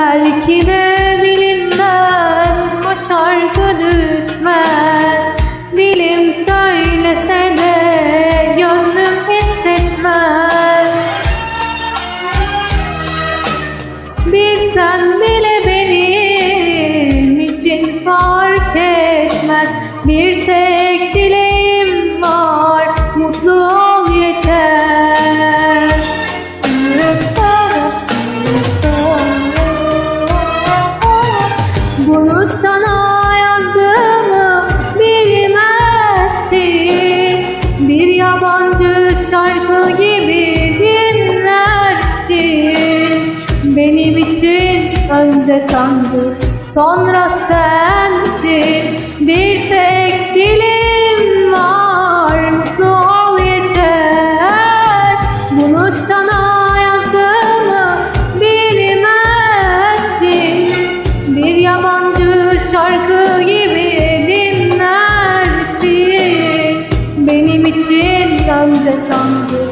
Belki de dilinden bu şarkı düşmez. Dilim söylese de gönlüm hissetmez. Bilsen bile benim için fark etmez. Bir tek önce Tanrı sonra sensin. Bir tek dilim var. Mutlu yeter. Bunu sana yazdığımı bilmezsin. Bir yabancı şarkı gibi dinlersin. Benim için önce Tanrı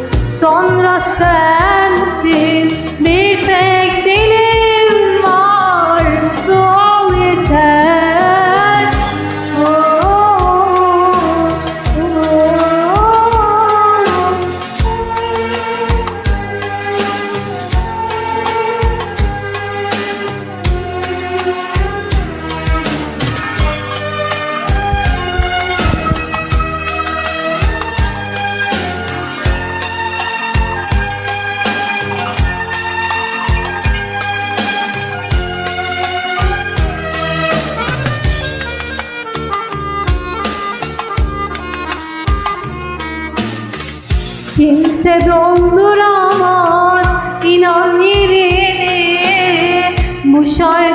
sonra sensin. Bir tek Kimse dolduramaz inan yerini. Bu şarkıda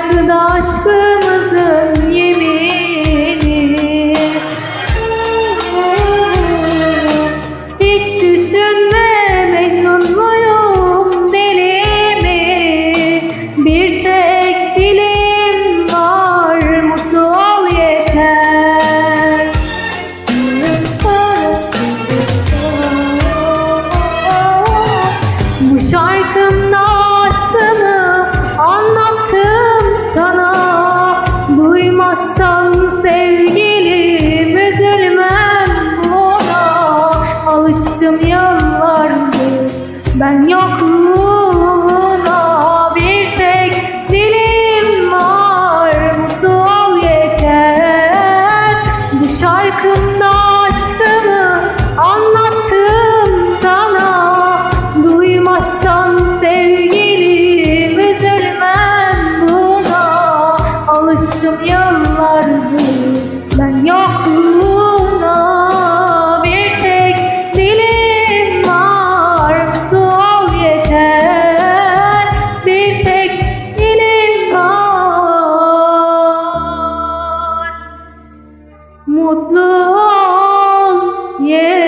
yıllardır ben Bir tek dilim var. Bir tek dilim var. Mutlu ol yeter